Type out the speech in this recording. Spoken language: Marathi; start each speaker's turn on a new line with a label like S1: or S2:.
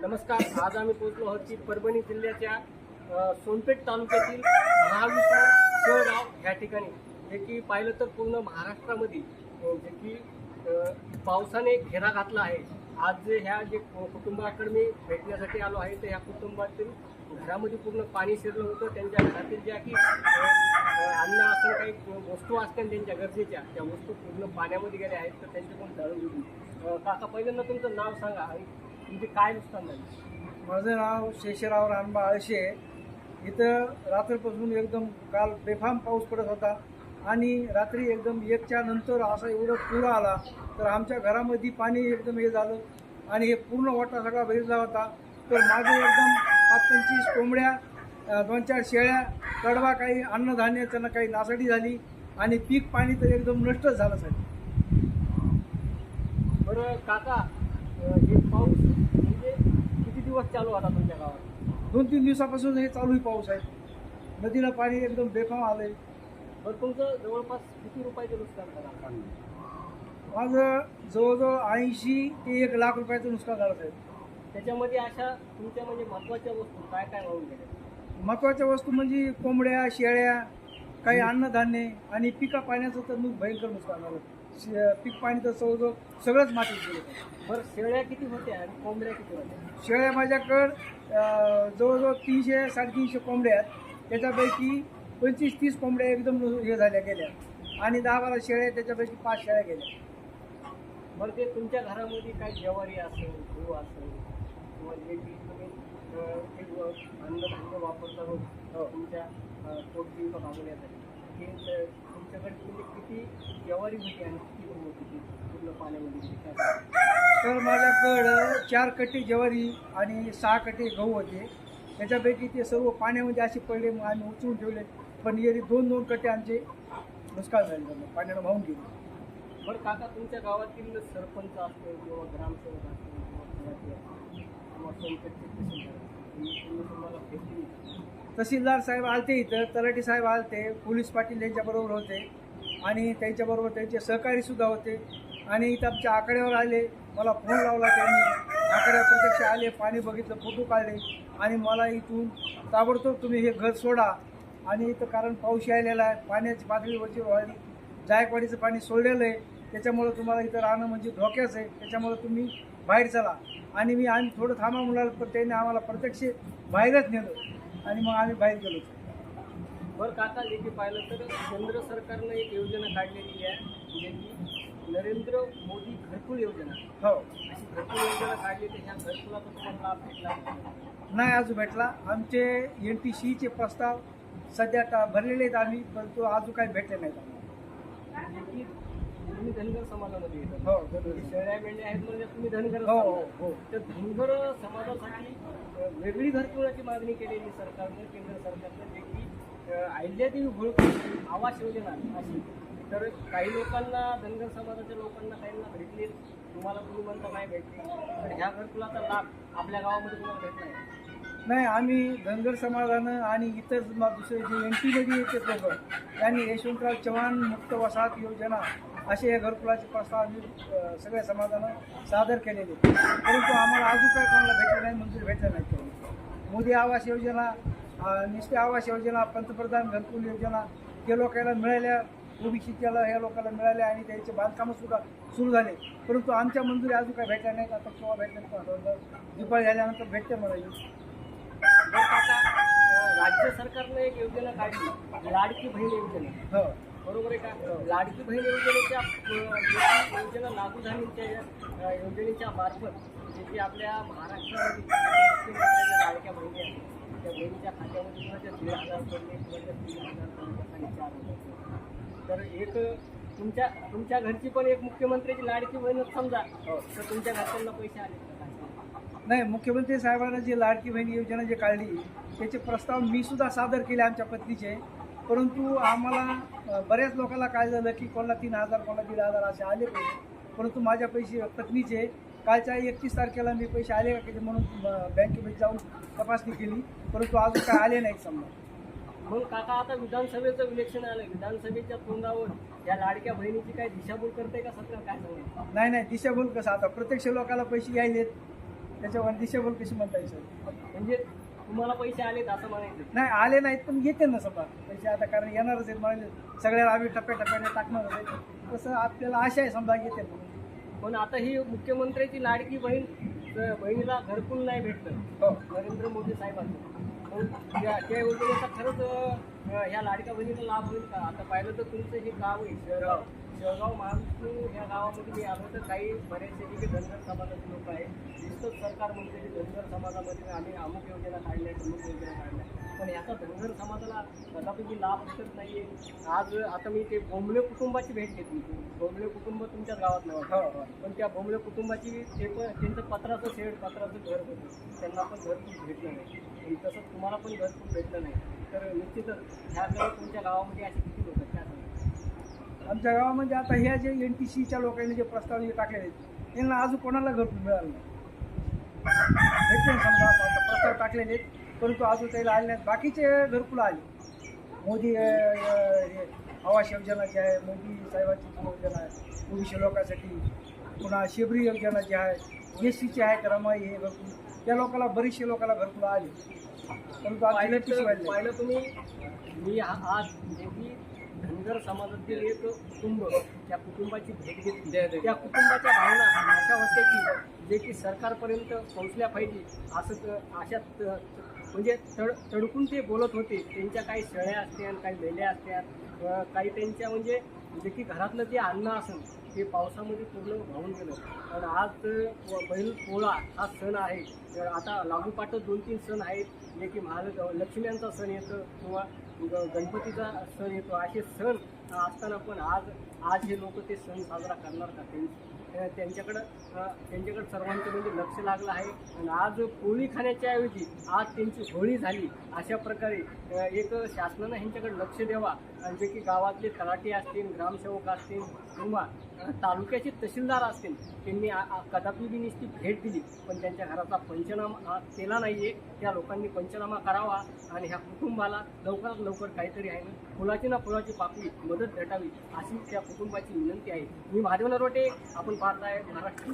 S1: नमस्कार आज आम्ही पोहोचलो आहोत की परभणी जिल्ह्याच्या सोनपेठ तालुक्यातील महाविष्णू शेळगाव ह्या ठिकाणी. जे की पाहिलं तर पूर्ण महाराष्ट्रामध्ये जे की पावसाने घेरा घातला आहे. आज जे ह्या जे कुटुंबाकडे मी भेटण्यासाठी आलो आहे तर ह्या कुटुंबातील घरामध्ये पूर्ण पाणी शिरलं होतं. त्यांच्या घरातील ज्या की अन्न असं काही वस्तू असतात त्यांच्या गरजेच्या त्या वस्तू पूर्ण पाण्यामध्ये गेल्या आहेत तर त्यांच्याकडून जाळून गेली काका पहिल्यांदा तुमचं नाव सांगा आणि तुमचे काय नुकसान झाले?
S2: माझं नाव शेषराव रानबा आळशे. इथं रात्रीपासून एकदम काल बेफाम पाऊस पडत होता आणि रात्री एकदम एकच्या नंतर असा एवढं पूर आला तर आमच्या घरामध्ये पाणी एकदम हे झालं आणि हे पूर्ण वाटा सगळा भरला होता. तर माझे एकदम पाच पंचवीस कोंबड्या दोन चार शेळ्या कडवा काही अन्नधान्य त्यांना काही नासाडी झाली आणि पीक पाणी तर एकदम नष्टच झालं साहेब.
S1: बरं काका हे पाऊस म्हणजे दिवस चालू होता तुमच्या गावात.
S2: दोन तीन दिवसापासून हे चालू आहे पाऊस आहे. नदीला पाणी एकदम बेफाम आलंय.
S1: बरं तुमचं जवळपास किती रुपयाचं नुकसान झालं?
S2: माझं जवळजवळ ऐंशी ते एक लाख रुपयाचं नुकसान झालं साहेब.
S1: त्याच्यामध्ये अशा तुमच्या म्हणजे महत्त्वाच्या वस्तू काय काय वाहून गेल्या?
S2: महत्त्वाच्या वस्तू म्हणजे कोंबड्या शेळ्या काही अन्नधान्य आणि पिका पाण्याचं तर नु भयंकर नुकसान झालं शे- पीक पाणी तर जवळजवळ सगळंच मातीत गेलं.
S1: बरं शेळ्या किती होत्या आणि कोंबड्या किती होत्या?
S2: शेळ्या माझ्याकडं अं, जवळजवळ तीनशे साडेतीनशे कोंबड्या आहेत. त्याच्यापैकी पंचवीस तीस कोंबड्या एकदम हे झाल्या गेल्या. आणि दहा बारा शेळ्या आहेत, त्याच्यापैकी पाच शेळ्या गेल्या.
S1: बरं ते तुमच्या घरामध्ये काय ज्वारी असेल गहू असेल किंवा जे की तुम्ही अ, ते व- अन्नधान्य वापरता रोज अ, तुमच्या पोटजीविका भागवण्यासाठी ते अ, तुमच्याकडे तुम्ही किती ज्वारी होती आणि किती गहू होती पूर्ण पाण्यामध्ये
S2: तर माझ्याकडं चार कट्टे ज्वारी आणि सहा कट्टे गहू होते. त्याच्यापैकी ते सर्व पाण्यामध्ये असे पडले मग आम्ही उचलून ठेवले. पण येरी दोन दोन कट्टे आमचे नुकसान झाले. त्यांना पाण्यानं वाहून गेले.
S1: बरं काका तुमच्या गावातील सरपंच असतो किंवा ग्रामसेवक असतो किंवा तलाठी तुम्हाला
S2: तहसीलदार साहेब आलते इथं तलाठी साहेब आलते पोलीस पाटील यांच्याबरोबर होते. आणि त्यांच्याबरोबर त्यांचे सहकारीसुद्धा होते. आणि इथं आमच्या आकड्यावर आले मला फोन लावला त्यांनी. आकड्या प्रत्यक्ष आले पाणी बघितलं फोटो काढले. आणि मला इथून ताबडतोब तुम्ही हे घर सोडा. आणि इथं कारण पाऊस यायलेला आहे पाण्याची पातळी वरची वाढली. जायकवाडीचं पाणी सोडलेलं आहे. त्याच्यामुळं तुम्हाला इथं राहणं म्हणजे धोक्याच आहे. त्याच्यामुळं तुम्ही बाहेर चला. आणि मी आम्ही थोडं थांबा म्हणाल पण त्यांनी आम्हाला प्रत्यक्ष बाहेरच नेलं. आणि मग आम्ही बाहेर गेलो
S1: बरं काका जे की पाहिलं तर केंद्र सरकारनं एक योजना काढलेली आहे जे की नरेंद्र मोदी घरकुल योजना
S2: हो
S1: अशी घरकुल योजना काढली तर ह्या घरकुलाचा तुम्हाला लाभ भेटला?
S2: नाही अजून भेटला आमचे एन टी सीचे प्रस्ताव सध्या भरलेले आहेत आम्ही परंतु अजून काही भेटले नाहीत आम्हाला.
S1: तुम्ही धनगर समाजामध्ये येतात
S2: हो.
S1: शेळ्या मेंढ्या आहेत म्हणजे तुम्ही धनगर
S2: हो,
S1: समाज.
S2: हो.
S1: तर धनगर समाजासाठी वेगळी घरकुलाची मागणी केलेली सरकारनं केंद्र सरकारनं जे की अहिल्यादेवी होळकर आवास योजना अशी तर काही लोकांना धनगर समाजाच्या लोकांना काहींना भेटली तुम्हाला तुम्ही म्हणता नाही भेटली तर ह्या घरकुलाचा लाभ आपल्या गावामध्ये तुम्हाला भेटला आहे
S2: नाही आम्ही धनगर समाजानं आणि इतर दुसरे जे एन टीमध्ये येते लोक त्यांनी यशवंतराव चव्हाण मुक्त वसाहत योजना असे हे घरकुलाचे प्रस्ताव आम्ही सगळ्या समाजानं सादर केलेले परंतु आम्हाला अजून काही कोणाला भेटलं नाही मंजूर भेटलं नाही. मोदी आवास योजना निष्ठे आवास योजना पंतप्रधान घरकुल योजना ते लोकांना मिळाल्या ओबीसी त्याला ह्या लोकांना मिळाल्या आणि त्यांचे बांधकामं सुद्धा सुरू झाले. परंतु आमच्या मंजुरी अजून काही भेटल्या नाहीत. आता केव्हा भेटल्या दिपाळी झाल्यानंतर भेटते मला
S1: राज्य सरकारनं एक योजना काढली. लाडकी बहीण योजना.
S2: हो.
S1: बरोबर आहे का? लाडकी बहीण योजनेच्या योजना लागू झाली त्या योजनेच्या मार्फत जे की आपल्या महाराष्ट्रामध्ये लाडक्या बहिणी आहेत. त्या बहिणीच्या खात्यामध्ये कुणाच्या दीड हजार पडले कुणाच्या तीन हजार पडले साडेचार हजार पडले. तर एक तुमच्या तुमच्या घरची पण एक मुख्यमंत्र्याची लाडकी बहीणच समजा. तर तुमच्या घरच्यांना पैसे आले?
S2: नाही मुख्यमंत्री साहेबांना जी लाडकी बहीण योजना जी काढली त्याचे प्रस्ताव मी सुद्धा सादर केले आमच्या पत्नीचे. परंतु आम्हाला बऱ्याच लोकांना काय झालं की कोणाला तीन हजार कोणाला दीड हजार असे आले पैसे. परंतु माझ्या पैसे पत्नीचे कालच्या एकतीस तारखेला मी पैसे आले का किती म्हणून बँकेमध्ये जाऊन तपासणी केली. परंतु अजून काय आले नाहीत समजा.
S1: मग काका आता विधानसभेचं इलेक्शन आलं. विधानसभेच्या तोंडावर या लाडक्या बहिणीची काय दिशाभूल करते का सरकार काय सांगणार
S2: नाही नाही दिशाभूल कसं? आता प्रत्यक्ष लोकांना पैसे यायलेत. त्याच्यावर दिशाभूल कशी म्हणता येईल
S1: म्हणजे तुम्हाला पैसे आलेत असं म्हणायचं.
S2: नाही आले नाहीत पण येते ना समजा पैसे आता कारण येणारच आहेत म्हणाले सगळ्याला आम्ही टप्प्याटप्प्याने टाकणारच आहे. तसं आपल्याला आशा आहे समजा येते.
S1: पण आता ही मुख्यमंत्र्याची लाडकी बहीण बहिणीला घरकुल नाही भेटलं.
S2: हो.
S1: नरेंद्र मोदी साहेबांचं. मग त्या योजनेचा खरंच ह्या लाडक्या बहिणीला लाभ होईल का? आता पाहिलं तर तुमचं हे गाव आहे शेळगाव महाविष्णू ह्या गावामध्ये मी आलो तर काही बरेचसे जे धनगर समाजाचे लोक आहेत नुसतंच सरकार म्हणते की धनगर समाजामध्ये आम्ही अमुक योजना काढल्या अमुक योजना काढल्या पण याचा धनगर समाजाला कदापि लाभ भेटत नाहीये. आज आता मी ते बोंबले कुटुंबाची भेट घेतली. बोंबले कुटुंब तुमच्याच गावात
S2: हो
S1: नव्हतं
S2: हो
S1: पण त्या बोंबले कुटुंबाची ते पण त्यांचं पत्राचं शेड पत्राचं घर होतं. त्यांना पण घरकुल भेटलं नाही. आणि तसंच तुम्हाला पण घरकुल भेटलं नाही. तर निश्चितच ह्याकडे तुमच्या गावामध्ये असे किती लोक आहेत काय सांगा
S2: आमच्या गावामध्ये आता ह्या जे एन टी सीच्या लोकांनी जे प्रस्ताव टाकलेले आहेत त्यांना अजून कोणाला घरकुल मिळालं नाही. समजा आता प्रस्ताव टाकलेले आहेत परंतु अजून त्याला आले नाहीत. बाकीचे घरकुल आले. मोदी हे आवास योजना जी आहे मोदी साहेबांची योजना आहे ओबीसी लोकांसाठी पुन्हा शेबरी योजना जी आहे एस सीची आहे रमाई हे घरकुल. त्या लोकांना बरीचशे लोकांला घरकुल आले. परंतु आज
S1: पाहिलं तुम्ही. मी आज धनगर समाजातील एक कुटुंब त्या कुटुंबाची भेट घेतली. त्या कुटुंबाच्या भावना अशा होत्या की जे की सरकारपर्यंत पोहोचल्या पाहिजे असं अशा म्हणजे तड तडकून ते बोलत होते. त्यांच्या काही शेळ्या असत्या काही मेंढ्या असत्या काही त्यांच्या म्हणजे जे की घरातलं जे अन्न असेल ते पावसामध्ये पूर्ण वाहून गेलं. पण आज बैल पोळा हा सण आहे. तर आता लागोपाठच दोन तीन सण आहेत. जे की महाल लक्ष्म्यांचा सण येतो किंवा ग- गणपतीचा सण येतो. असे सण असताना पण आज आज हे लोक ते सण साजरा करणार का? त्यांच्याकडं त्यांच्याकडं सर्वांचं म्हणजे लक्ष लागलं आहे. आणि आज पोळी खाण्याच्या ऐवजी आज त्यांची होळी झाली. अशा प्रकारे एक शासनानं ह्यांच्याकडे लक्ष द्यावा. आणि जे की गावातले तलाठी असतील ग्रामसेवक असतील किंवा तालुक्याचे तहसीलदार असतील त्यांनी कदापि बी नुसती भेट दिली पण त्यांच्या घराचा पंचनामा केला नाही आहे त्या लोकांनी पंचनामा करावा आणि ह्या कुटुंबाला लवकरात लवकर काहीतरी आहे ना फुलाची ना फुलाची पापली मदत भेटावी अशी त्या कुटुंबाची विनंती आहे. मी महादेव नरवटे आपण पाहताय महाराष्ट्र.